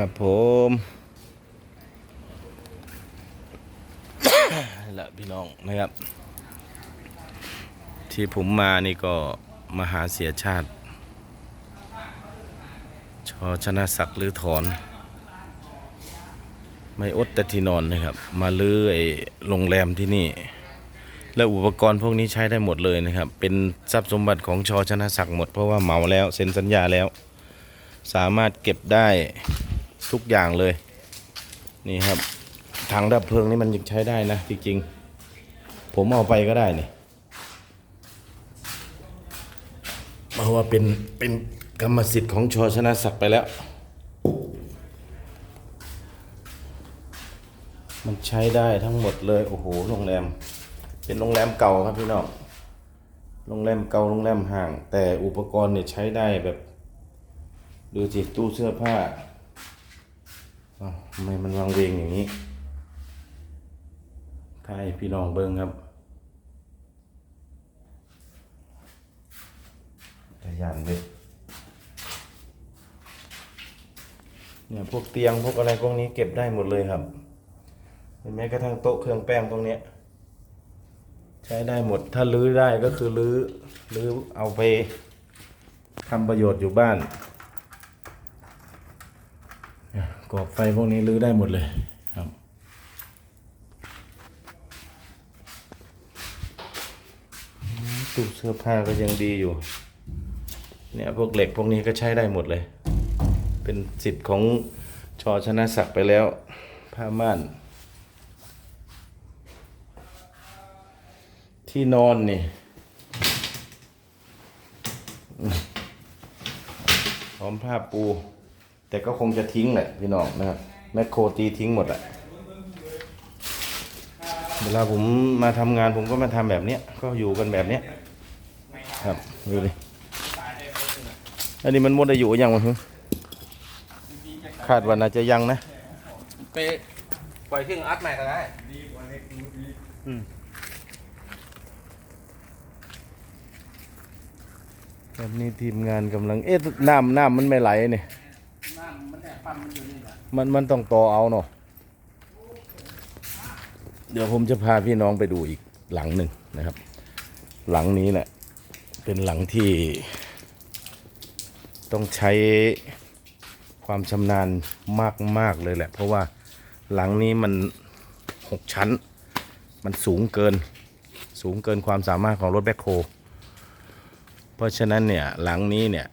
ครับผมละพี่น้องนะครับ ที่ผมมานี่ก็มหาเสียชาติชอชนะศักดิ์หรือถอน ไม่อดแต่ที่นอนนะครับ มาเลื้อไอโรงแรมที่นี่ และอุปกรณ์พวกนี้ใช้ได้หมดเลยนะครับ เป็นทรัพย์สมบัติของชอชนะศักดิ์หมด เพราะว่าเหมาแล้วเซ็นสัญญาแล้ว สามารถเก็บได้ ทุกอย่างเลย นี่ครับถังดับเพลิงนี่มันยังใช้ได้นะจริงๆ ผมเอาไปก็ได้นี่เพราะว่าเป็นเป็นกรรมสิทธิ์ของชอชนะศักดิ์ไปแล้ว มันใช้ได้ทั้งหมดเลยโอ้โหโรงแรม เป็นโรงแรมเก่าครับพี่น้องโรงแรมเก่าโรงแรมห่าง แต่อุปกรณ์เนี่ยใช้ได้แบบ ดูสิตู้เสื้อผ้า ทำไมมันวางเวงอย่างนี้ถ่าให้พี่น้องเบิ้งครับแต่ยานเลยเนี่ยพวกเตียงพวกอะไรพวกนี้เก็บได้หมดเลยครับเห็นแม้กระทั่งโต๊ะเครื่องแป้งพวกเนี้ยใช้ได้หมด ถ้าลื้อได้ก็คือลื้อลื้อเอาไปทำประโยชน์อยู่บ้าน กรอบไฟพวกนี้ลื้อได้หมดเลยครับตู้เสื้อผ้าก็ยังดีอยู่ เนี่ยพวกเหล็กพวกนี้ก็ใช้ได้หมดเลย เป็นสิทธิ์ของชอชนะศักดิ์ไปแล้ว ผ้าม่าน ที่นอนนี่พร้อมผ้าปู แต่ก็คงจะทิ้งแหละพี่น้องนะครับแมคโครตีทิ้งหมดอะเวลาผมมาทำงานผมก็มาทำแบบเนี้ยก็อยู่กันแบบเนี้ยครับดูดิอันนี้มันหมดอายุยังวะฮึคาดว่าน่าจะยังนะไปปล่อยเครื่องอัดใหม่ก็ได้แบบนี้ทีมงานกำลังเอ๊ะน้ำน้ำมันไม่ไหลเนี่ยน้ มันแอบปั๊มมันอยู่นี่แหละมันมันต้องต่อเอาเนาะเดี๋ยวผมจะพาพี่น้องไปดูอีกหลังหนึ่งนะครับ หลังนี้แหละเป็นหลังที่ต้องใช้ความชำนาญมากมากๆเลยแหละ เพราะว่าหลังนี้มันหกชั้น มันสูงเกินสูงเกินความสามารถของรถแบ็คโฮเพราะฉะนั้นเนี่ยหลังนี้เนี่ย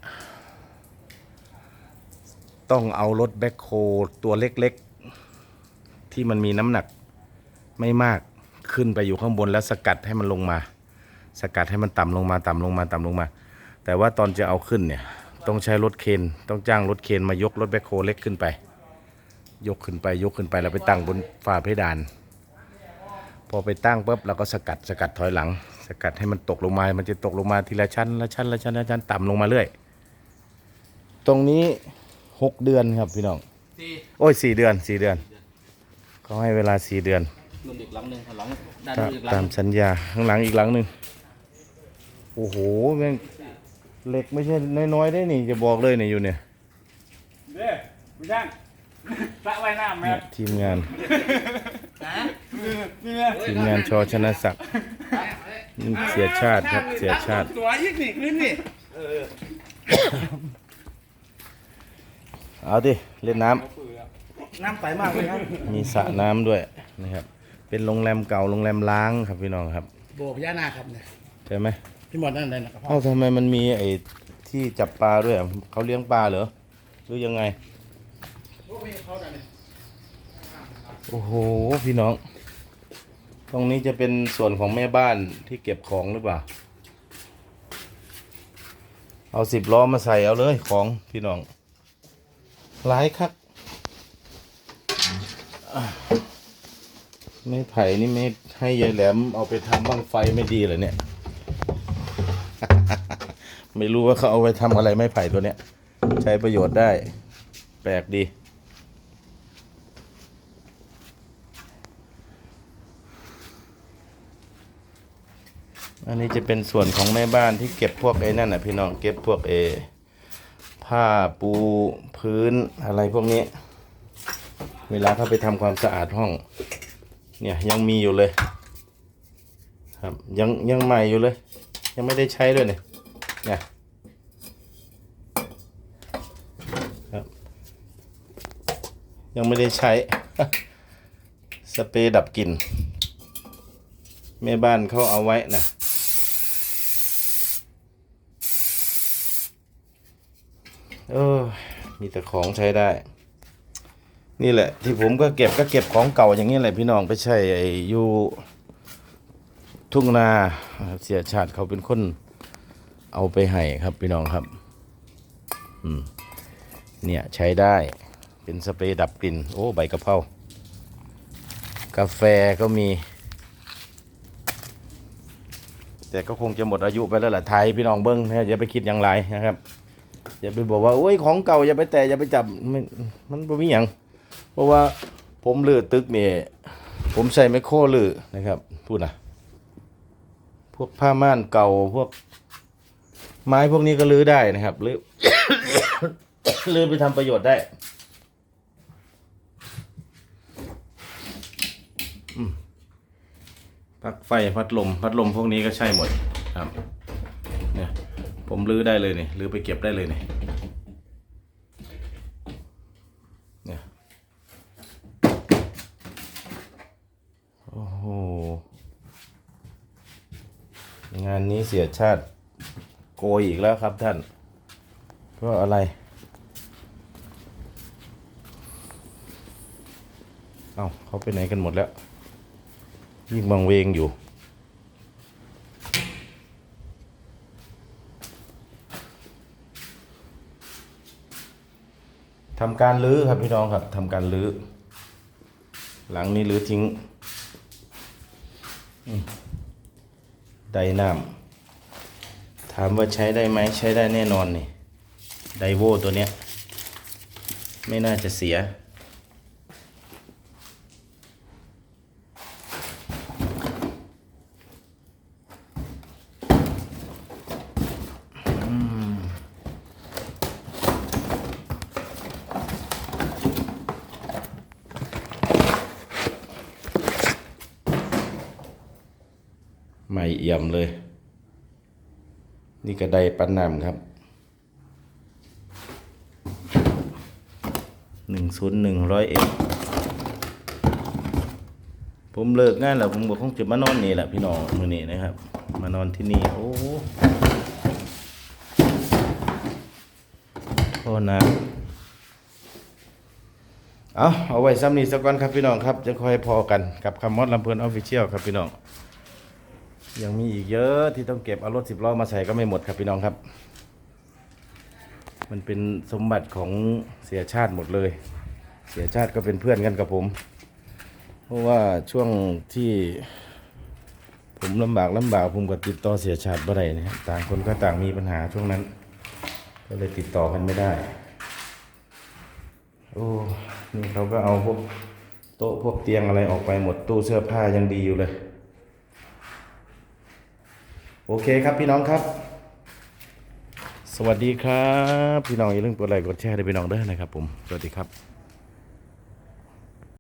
ต้องเอารถแบ็คโฮตัวเล็กๆ ที่มันมีน้ำหนักไม่มากขึ้นไปอยู่ข้างบนแล้วสกัดให้มันลงมา สกัดให้มันต่ำลงมาต่ำลงมาต่ำลงมา แต่ว่าตอนจะเอาขึ้นเนี่ย ต้องใช้รถเคนต้องจ้างรถเคนมายกรถแบ็คโฮเล็กขึ้นไป ยกขึ้นไปยกขึ้นไปแล้วไปตั้งบนฝ้าเพดาน พอไปตั้งปุ๊บเราก็สกัดสกัดถอยหลัง สกัดให้มันตกลงมา มันจะตกลงมาทีละชั้นละชั้นละชั้นละชั้นต่ำลงมาเรื่อย ตรงนี้ หกเดือนครับพี่น้องที่โอ้ยสี่เดือนสี่เดือน เขาให้เวลาสี่เดือนรวมอีกหลังหนึ่งหลังด้านตานู้นอีกหลังตามสัญญาข้างหลังอีกหลังหนึ่งโอ้โหแม่งเหล็กไม่ใช่น้อยๆได้นี่จะบอกเลยเนี่ยอยู่เนี่ยเด้อไม่ช่างสระว่ายน้ำไหมเนี่ยทีมงานนี่ไงทีมงานชอชนะศักดิ์นี่เสียชาติครับเสียชาติ ตัวยิ่งนี่ขึ้นนี่ เอาดิเล่นน้ำน้ำใสมากเลยครับมีสระน้ำด้วยนะครับ เป็นโรงแรมเก่าโรงแรมล้างครับพี่น้องครับโบกย่านาครับเนี่ยใช่ไหมพี่หมดนั่นเลยนะครับเอ้าทำไมมันมีไอ้ที่จับปลาด้วยอะเขาเลี้ยงปลาเหรอหรือยังไงโอ้โหพี่น้อง ตรงนี้จะเป็นส่วนของแม่บ้านที่เก็บของหรือเปล่า เอาสิบล้อมาใส่เอาเลยของพี่น้อง หลายคักไม่ไผ่นี่ไม่ให้ยายแหลมเอาไปทำบ้างไฟไม่ดีเหรอเนี่ย ไม่รู้ว่าเขาเอาไปทำอะไรไม้ไผ่ตัวเนี้ย ใช้ประโยชน์ได้ แปลกดี อันนี้จะเป็นส่วนของแม่บ้านที่เก็บพวกไอ้นั่นนะพี่น้องเก็บพวกเอ ผ้าปูพื้นอะไรพวกนี้ เวลาเขาไปทำความสะอาดห้อง เนี่ยยังมีอยู่เลย ครับยังยังใหม่อยู่เลย ยังไม่ได้ใช้ด้วยเนี่ยเนี่ยครับยังไม่ได้ใช้ สเปรย์ดับกลิ่นแม่บ้านเขาเอาไว้นะเออ มีแต่ของใช้ได้ นี่แหละ ที่ผมก็เก็บก็เก็บของเก่าอย่างนี้แหละพี่น้องไปใช้ไอ้อยู่ทุ่งนาเสียชาติเขาเป็นคนเอาไปให้ครับพี่น้องครับอืมเนี่ยใช้ได้เป็นสเปรย์ดับกลิ่น โอ้ใบกะเพรากาแฟก็มี แต่ก็คงจะหมดอายุไปแล้วล่ะไทยพี่น้องเบิ้งนะอย่าไปคิดอย่างไรนะครับ อย่าไปบอกว่าโอ้ยของเก่าอย่าไปแตะอย่าไปจับมันมันบ่มีหยังเพราะว่าผมลือตึกเนี่ยผมใส่ไมโครลือนะครับ พูดนะพวกผ้าม่านเก่าพวก ไม้พวกนี้ก็ลื้อได้นะครับลื้อลื้อไปทำประโยชน์ได้อืมปลั๊กไฟพัดลม พัดลมพวกนี้ก็ใช่หมดครับ เนี่ย ผมลื้อได้เลยนี่ลื้อไปเก็บได้เลยนี่เนี่ย โอ้โห งานนี้เสียชาติโกยอีกแล้วครับท่าน เพราะอะไร เอา้าเขาไปไหนกันหมดแล้ว ยิ่งบังเวงอยู่ ทำการลื้อครับพี่น้องครับทำการลื้อ หลังนี้ลื้อทิ้ง อืม ไดน้ำถามว่าใช้ได้ไหมใช้ได้แน่นอนนี่ไดโวตัวเนี้ย ไม่น่าจะเสีย ม่เอี่ยมเลย นี่กระไดปันน้ำครับหนึ่งศูนย์หนึ่งร้อยเอ็ดผมเลิกงานแล้วผมบอกคงจะมานอนนี่แหละพี่น้องมือนี้นะครับ มานอนที่นี่โอ้โหโทษนะเอาเอาไว้ซ้ำนี้สักวันครับพี่น้องครับจะคอยพอกันกับคำมอดลำเพลินออฟฟิเชียลครับพี่น้อง ยังมีอีกเยอะที่ต้องเก็บเอารถสิบล้อมาใส่ก็ไม่หมดครับพี่น้องครับ มันเป็นสมบัติของเสียชาติหมดเลย เสียชาติก็เป็นเพื่อนกันกับผม เพราะว่าช่วงที่ผมลำบากลำบากผมก็ติดต่อเสียชาติบ่ได้นะต่างคนก็ต่างมีปัญหาช่วงนั้น ก็เลยติดต่อกันไม่ได้ โอ้นี่เขาก็เอาพวกโต๊ะพวกเตียงอะไรออกไปหมดตู้เสื้อผ้ายังดีอยู่เลย อเคครับพี่น้องครับ สวัสดีครับ พี่น้องอย่าลืมกดไลค์กดแชร์ด้วยพี่น้องเด้อนะครับผม สวัสดีครับ